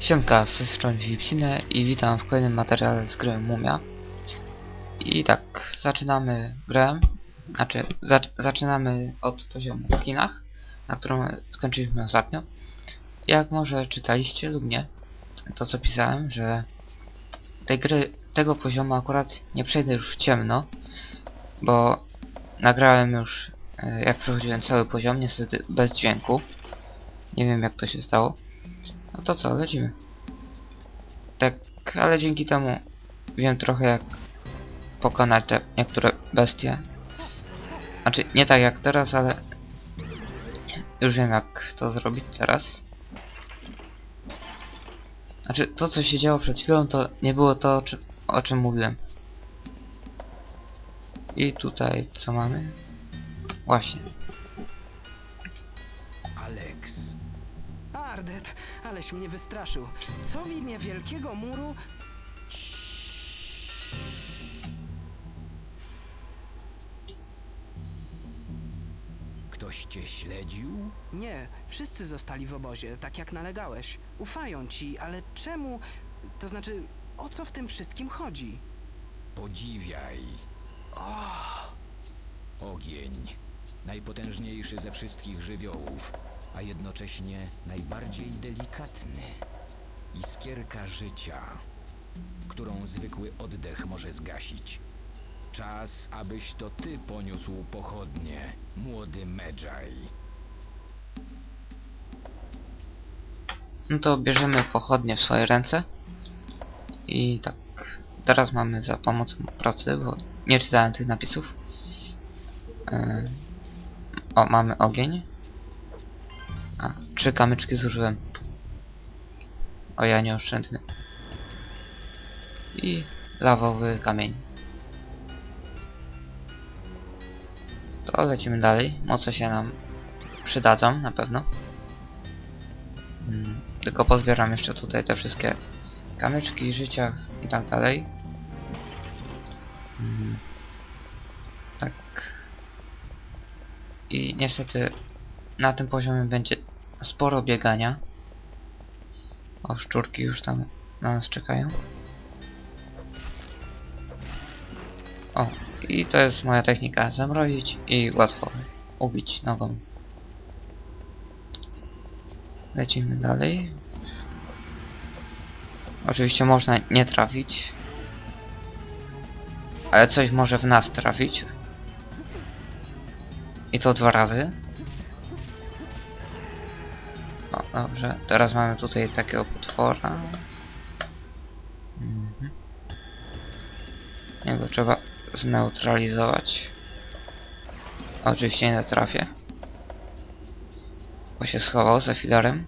Siemka, z strony Filipsinę i witam w kolejnym materiale z gry Mumia. I tak, zaczynamy grę, znaczy zac zaczynamy od poziomu w kinach, na którą skończyliśmy ostatnio. Jak może czytaliście lub nie, to co pisałem, że tej gry, tego poziomu akurat nie przejdę już w ciemno, bo nagrałem już e, jak przechodziłem cały poziom, niestety bez dźwięku. Nie wiem jak to się stało. No to co, lecimy. Tak, ale dzięki temu wiem trochę jak pokonać te niektóre bestie. Znaczy, nie tak jak teraz, ale już wiem jak to zrobić teraz. Znaczy, to co się działo przed chwilą, to nie było to, o czym, o czym mówiłem. I tutaj co mamy? Właśnie. Aleś mnie wystraszył. Co w imię wielkiego muru? Ktoś cię śledził? Nie, wszyscy zostali w obozie, tak jak nalegałeś. Ufają ci, ale czemu? To znaczy, o co w tym wszystkim chodzi? Podziwiaj. Ogień. Najpotężniejszy ze wszystkich żywiołów, a jednocześnie najbardziej delikatny. Iskierka życia, którą zwykły oddech może zgasić. Czas, abyś to ty poniósł pochodnie, młody Medjay. No to bierzemy pochodnie w swoje ręce. I tak, teraz mamy za pomocą pracy, bo nie czytałem tych napisów. Yy, o, mamy ogień. Trzy kamyczki zużyłem. O, ja nieoszczędny. I lawowy kamień. To lecimy dalej. Moce się nam przydadzą na pewno. Mm, Tylko pozbieram jeszcze tutaj te wszystkie kamyczki, życia i tak dalej. Mm, Tak. I niestety na tym poziomie będzie sporo biegania. O, szczurki już tam na nas czekają. O, i to jest moja technika. Zamrozić i łatwo ubić nogą. Lecimy dalej. Oczywiście można nie trafić. Ale coś może w nas trafić. I to dwa razy. Dobrze. Teraz mamy tutaj takiego potwora. Mhm. Jego trzeba zneutralizować. Oczywiście nie trafię. Bo się schował za filarem.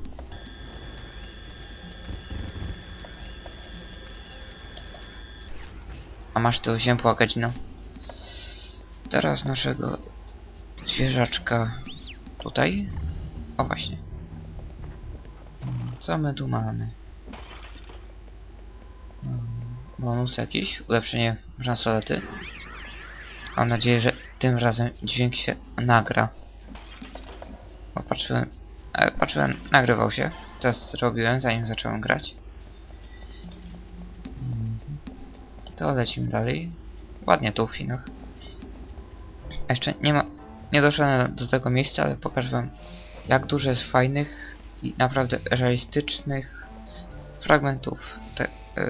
A masz tu ziębła gadzino. Teraz naszego zwierzaczka tutaj. O właśnie. Co my tu mamy? Mm, Bonus jakiś, ulepszenie bransolety. Mam nadzieję, że tym razem dźwięk się nagra. Bo patrzyłem, e, patrzyłem, nagrywał się. Test zrobiłem zanim zacząłem grać. Mhm. To lecimy dalej. Ładnie tu w Chinach. Jeszcze nie ma, nie doszedłem do tego miejsca, ale pokażę wam jak dużo jest fajnych naprawdę realistycznych fragmentów te,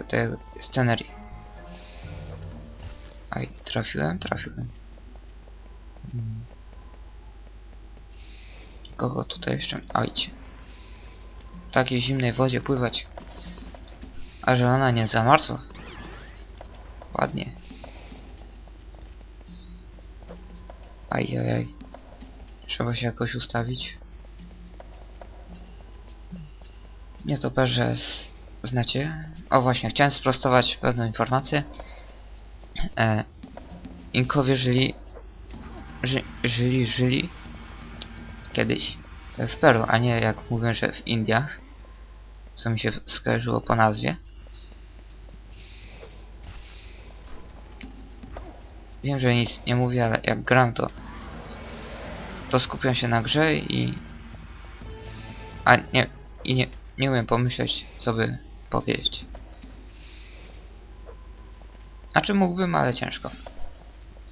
tej scenerii. Aj, trafiłem, trafiłem. Mm. Kogo tutaj jeszcze? Ajcie. W takiej zimnej wodzie pływać. A że ona nie zamarzła. Ładnie. Ajajaj. Trzeba się jakoś ustawić. Z- znacie. O właśnie, chciałem sprostować pewną informację. E, Inkowie żyli, ży, żyli, żyli kiedyś w Peru, a nie jak mówią, że w Indiach. Co mi się skojarzyło po nazwie. Wiem, że nic nie mówię, ale jak gram to to skupiam się na grze i... A nie, i nie, nie umiem pomyśleć, co by powiedzieć. Znaczy mógłbym, ale ciężko.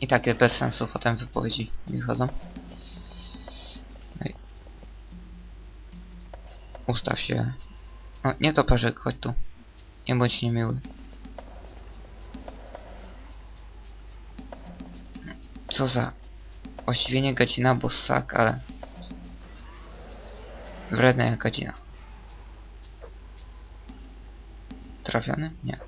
I takie bez sensu potem wypowiedzi mi wychodzą. I... Ustaw się. O, nie to parzyk, chodź tu. Nie bądź niemiły. Co za... Właściwie nie gadzina, bo ssak, ale... Wredna jak gadzina. Trafiony? Nie.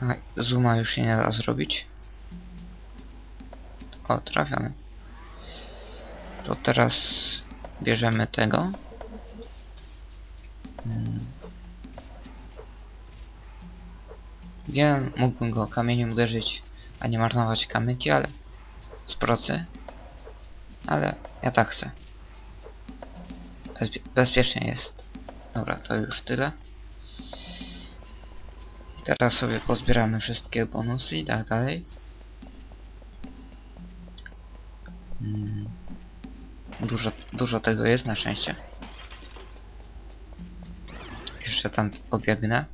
A, zooma już się nie da zrobić. O, trafiony. To teraz bierzemy tego. Hmm. Wiem, mógłbym go kamieniem uderzyć, a nie marnować kamyki, ale z procy. Ale ja tak chcę. Bezpie bezpiecznie jest. Dobra, to już tyle. I teraz sobie pozbieramy wszystkie bonusy i tak dalej. Mm. Dużo, dużo tego jest na szczęście. Jeszcze tam pobiegnę.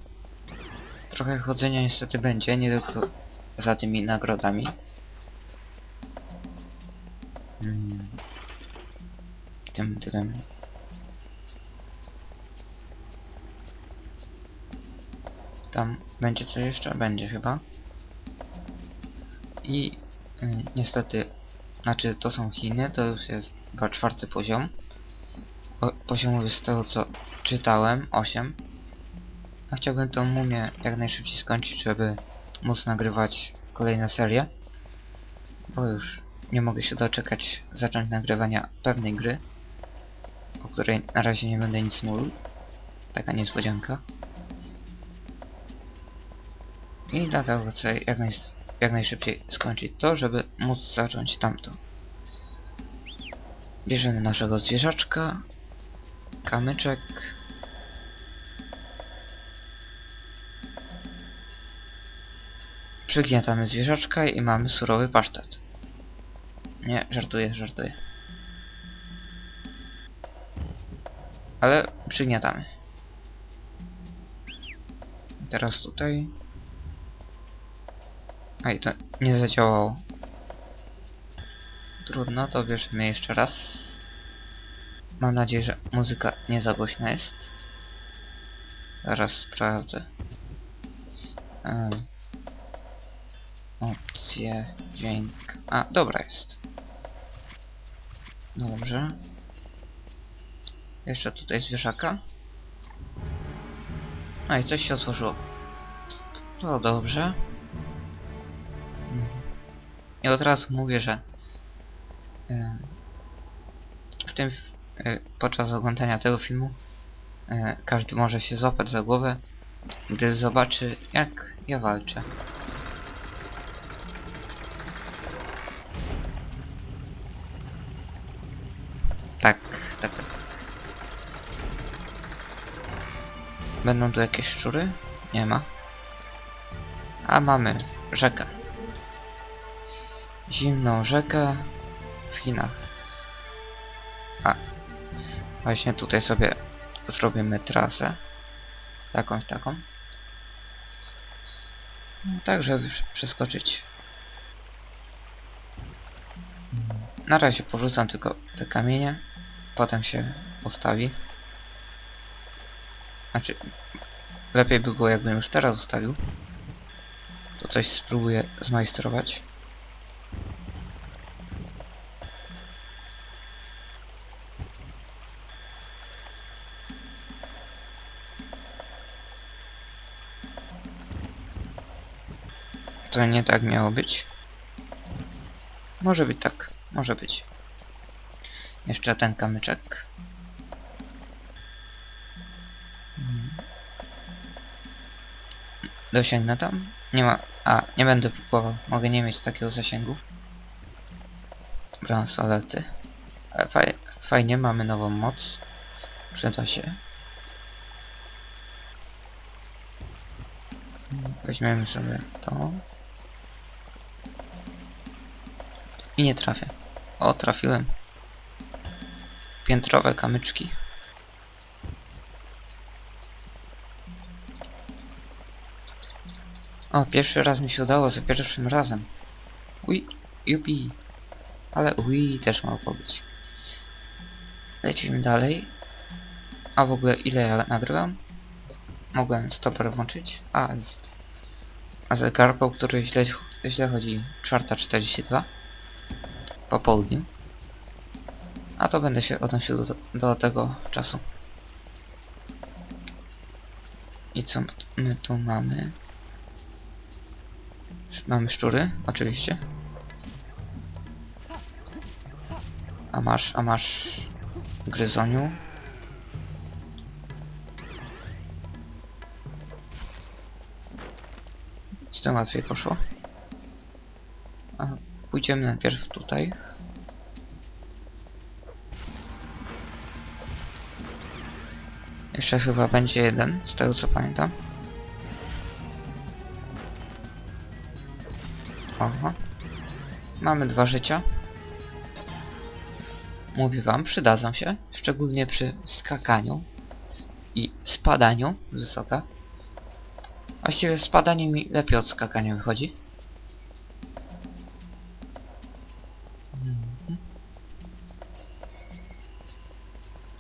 Trochę chodzenia niestety będzie, nie tylko za tymi nagrodami. Mm. Tym, tym. Tam będzie co jeszcze? Będzie chyba. I y, niestety, znaczy to są Chiny, to już jest chyba czwarty poziom. Po, poziomowy z tego co czytałem, 8. A chciałbym tą mumię jak najszybciej skończyć, żeby móc nagrywać kolejne serie. Bo już nie mogę się doczekać zacząć nagrywania pewnej gry, o której na razie nie będę nic mówił. Taka niespodzianka. I dlatego chcę jak, naj, jak najszybciej skończyć to, żeby móc zacząć tamto. Bierzemy naszego zwierzaczka, kamyczek. Przygniatamy zwierzaczka i mamy surowy pasztet. Nie, żartuję, żartuję. Ale przygniatamy. Teraz tutaj. Aj, to nie zadziałało. Trudno, to bierzemy jeszcze raz. Mam nadzieję, że muzyka nie za głośna jest. Zaraz sprawdzę. Um. Opcje, dźwięk. A, dobra jest. Dobrze. Jeszcze tutaj zwierzaka. No i coś się otworzyło. To dobrze. I od razu mówię, że e, w tym e, podczas oglądania tego filmu e, każdy może się złapać za głowę, gdy zobaczy jak ja walczę. Tak, tak. Będą tu jakieś szczury? Nie ma. A mamy rzekę. Zimną rzekę w Chinach. A. Właśnie tutaj sobie zrobimy trasę. Jakąś taką. No, tak, żeby przeskoczyć. Na razie porzucam tylko te kamienie. Potem się ustawi. Znaczy, lepiej by było jakbym już teraz ustawił. To coś spróbuję zmajstrować. To nie tak miało być. Może być tak, może być. Jeszcze ten kamyczek. Mm. Dosięgnę tam? Nie ma... A, nie będę próbował. Mogę nie mieć takiego zasięgu. Bransolety. Ale faj, fajnie, mamy nową moc. Przyda się. Weźmiemy sobie to. I nie trafię. O, trafiłem. piętrowe kamyczki. O, pierwszy raz mi się udało za pierwszym razem. Ui, jupi. Ale ui też mogło być. Lecimy dalej. A w ogóle ile ja nagrywam? Mogłem stoper włączyć. A, jest. A zegarką, który źle, źle chodzi. 4.42. Po południu. A to będę się odnosił do, do tego czasu. I co my tu mamy? Mamy szczury, oczywiście. A masz, a masz gryzoniu. Z tym łatwiej poszło. Pójdziemy najpierw tutaj. Jeszcze chyba będzie jeden, z tego co pamiętam. Oho. Mamy dwa życia. Mówię wam, przydadzą się, szczególnie przy skakaniu i spadaniu wysoka. Właściwie spadanie mi lepiej od skakania wychodzi.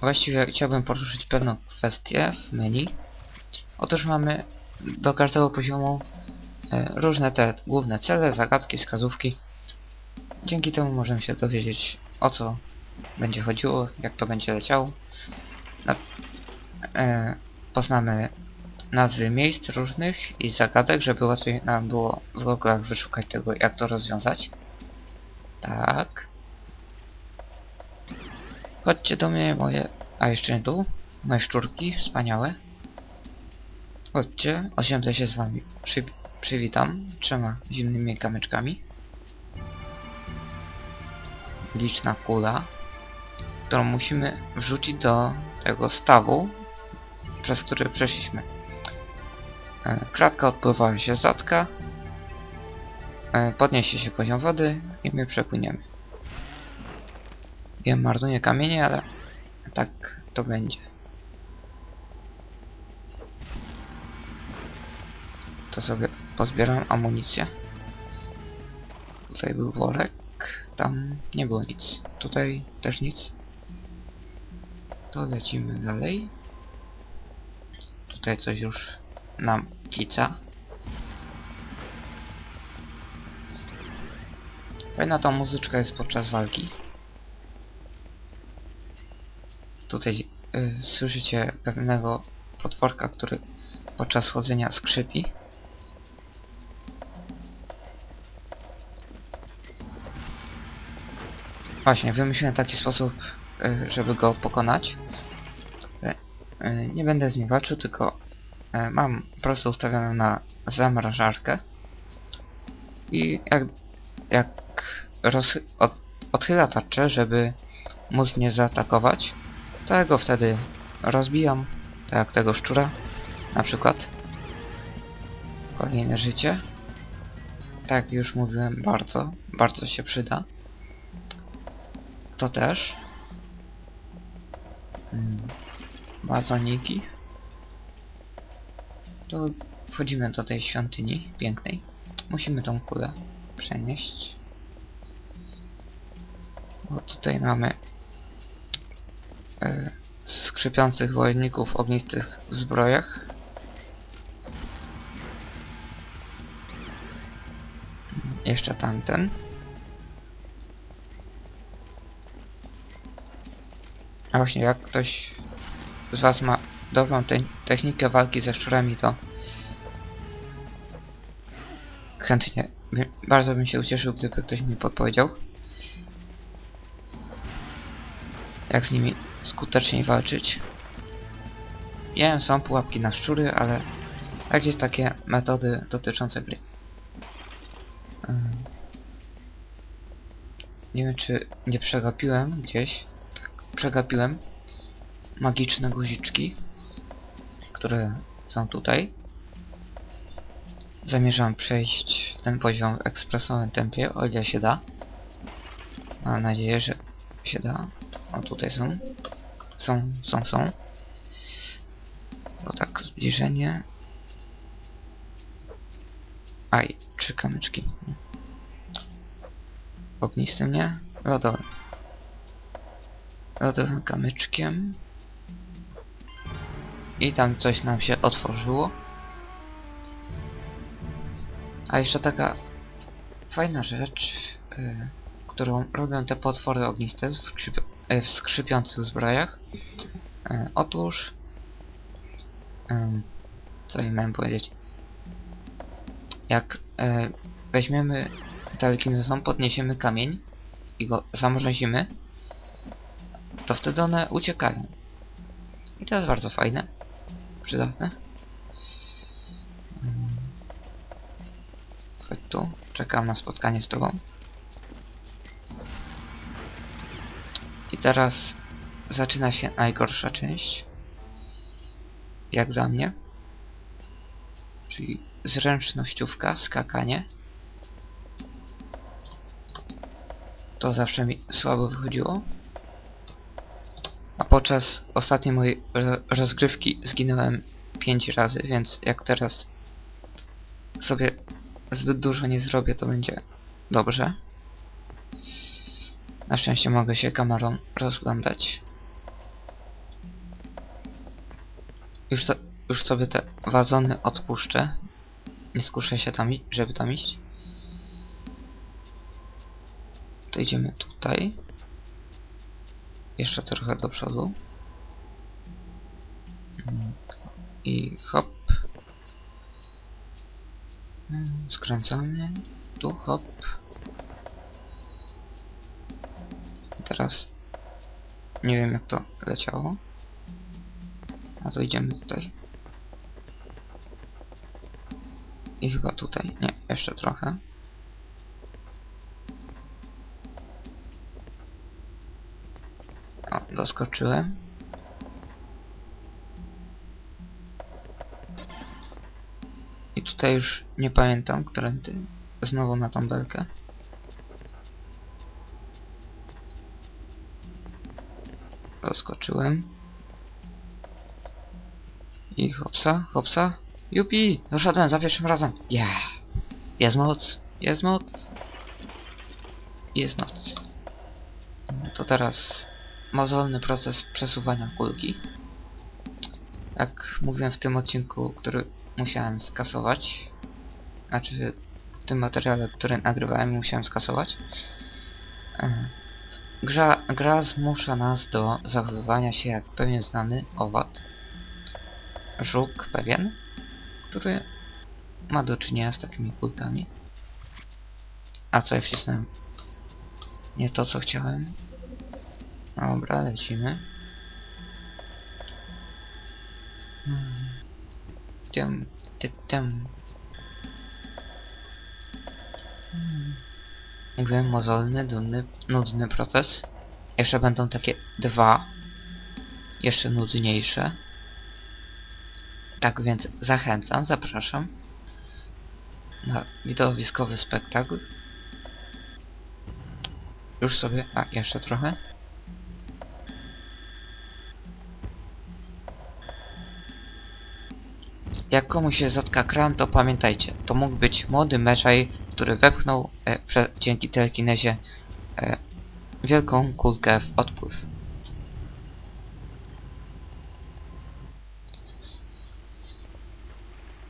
Właściwie chciałbym poruszyć pewną kwestię w menu. Otóż mamy do każdego poziomu e, różne te główne cele, zagadki, wskazówki. Dzięki temu możemy się dowiedzieć o co będzie chodziło, jak to będzie leciało. E, poznamy nazwy miejsc różnych i zagadek, żeby łatwiej nam było w logach wyszukać tego, jak to rozwiązać. Tak. Chodźcie do mnie moje... A jeszcze nie tu? Moje szczurki, wspaniałe. Chodźcie, osiądę się z wami. Przy, przywitam trzema zimnymi kamyczkami. Liczna kula, którą musimy wrzucić do tego stawu, przez który przeszliśmy. E, Kratka odpływa się zatka. E, Podniesie się poziom wody i my przepłyniemy. Wiem, marnuję kamienie, ale tak to będzie. To sobie pozbieram amunicję. Tutaj był worek, tam nie było nic. Tutaj też nic. To lecimy dalej. Tutaj coś już nam kica. Fajna ta muzyczka jest podczas walki. Tutaj y, słyszycie pewnego potworka, który podczas chodzenia skrzypi. Właśnie, wymyśliłem taki sposób, y, żeby go pokonać. Y, y, Nie będę z nim walczył, tylko y, mam po prostu ustawioną na zamrażarkę. I jak, jak roz, od, odchyla tarczę, żeby móc mnie zaatakować, to ja go wtedy rozbijam, tak tego szczura, na przykład. Kolejne życie. Tak już mówiłem, bardzo, bardzo się przyda. To też. Mm. Bazoniki. To wchodzimy do tej świątyni pięknej. Musimy tą kulę przenieść. Bo tutaj mamy e, skrzypiących wojowników w ognistych zbrojach. Jeszcze tamten. A właśnie, jak ktoś z was ma dobrą te technikę walki ze szczurami, to chętnie, bardzo bym się ucieszył, gdyby ktoś mi podpowiedział, jak z nimi skuteczniej walczyć. Wiem, są pułapki na szczury, ale jakieś takie metody dotyczące gry. Ym. Nie wiem, czy nie przegapiłem gdzieś. Tak, przegapiłem magiczne guziczki, które są tutaj. Zamierzam przejść ten poziom w ekspresowym tempie, o ile się da. Mam nadzieję, że się da. O, tutaj są. Są, są, są. O tak, zbliżenie. Aj, trzy kamyczki. Ognistym nie? Lodowym. Lodowym kamyczkiem. I tam coś nam się otworzyło. A jeszcze taka fajna rzecz, y, którą robią te potwory ogniste w, w skrzypiących zbrojach. Y, otóż... ym, co im miałem powiedzieć? Jak y, weźmiemy telekinezą, podniesiemy kamień i go zamrozimy, to wtedy one uciekają. I to jest bardzo fajne. Przydatne. Chodź tu. Czekam na spotkanie z tobą. Teraz zaczyna się najgorsza część. Jak dla mnie. Czyli zręcznościówka, skakanie. To zawsze mi słabo wychodziło. A podczas ostatniej mojej ro- rozgrywki zginąłem 5 razy, więc jak teraz sobie zbyt dużo nie zrobię, to będzie dobrze. Na szczęście mogę się kamerą rozglądać. Już, to, już sobie te wazony odpuszczę. Nie skuszę się tam, żeby tam iść. To idziemy tutaj. Jeszcze trochę do przodu. I hop. Skręcamy. Tu hop. Teraz nie wiem jak to leciało. A to idziemy tutaj. I chyba tutaj. Nie, jeszcze trochę. O, doskoczyłem. I tutaj już nie pamiętam, którędy. Znowu na tą belkę. Doskoczyłem. I hopsa, hopsa. Jupi! Doszedłem za pierwszym razem. Yeah! Jest moc! Jest moc! Jest noc. To teraz mozolny proces przesuwania kulki. Jak mówiłem w tym odcinku, który musiałem skasować, znaczy w tym materiale, który nagrywałem, musiałem skasować. Gra, gra zmusza nas do zachowywania się jak pewien znany owad. Żuk pewien, który ma do czynienia z takimi kulkami. A co ja wcisnąłem? Nie to co chciałem. Dobra, lecimy. Hmm. Tym, ty, tym. Hmm. Mówiłem mozolny, nudny, nudny proces. Jeszcze będą takie dwa. Jeszcze nudniejsze. Tak więc zachęcam, zapraszam na widowiskowy spektakl. Już sobie, a jeszcze trochę. Jak komuś się zatka kran, to pamiętajcie, to mógł być młody meczaj, który wepchnął e, dzięki telekinezie e, wielką kulkę w odpływ.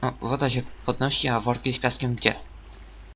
O, woda się podnosi, a worki z piaskiem gdzie?